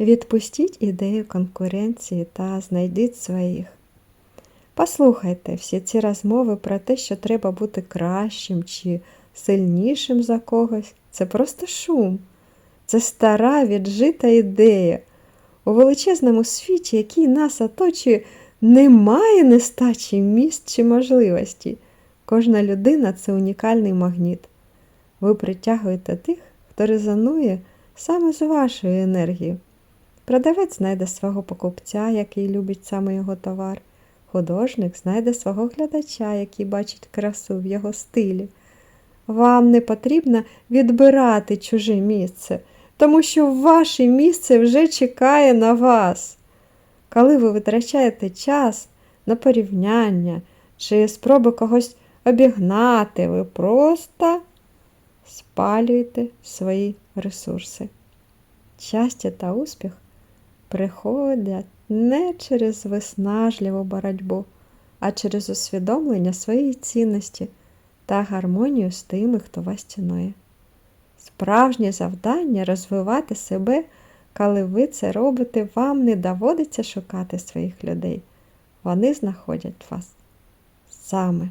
Відпустіть ідею конкуренції та знайдіть своїх. Послухайте всі ці розмови про те, що треба бути кращим чи сильнішим за когось. Це просто шум. Це стара віджита ідея. У величезному світі, який нас оточує, немає нестачі місць чи можливостей. Кожна людина це унікальний магніт. Ви притягуєте тих, хто резонує саме з вашою енергією. Продавець знайде свого покупця, який любить саме його товар. Художник знайде свого глядача, який бачить красу в його стилі. Вам не потрібно відбирати чуже місце, тому що ваше місце вже чекає на вас. Коли ви витрачаєте час на порівняння чи спроби когось обігнати, ви просто спалюєте свої ресурси. Щастя та успіх приходять не через виснажливу боротьбу, а через усвідомлення своєї цінності та гармонію з тими, хто вас цінує. Справжнє завдання розвивати себе, коли ви це робите, вам не доводиться шукати своїх людей. Вони знаходять вас саме.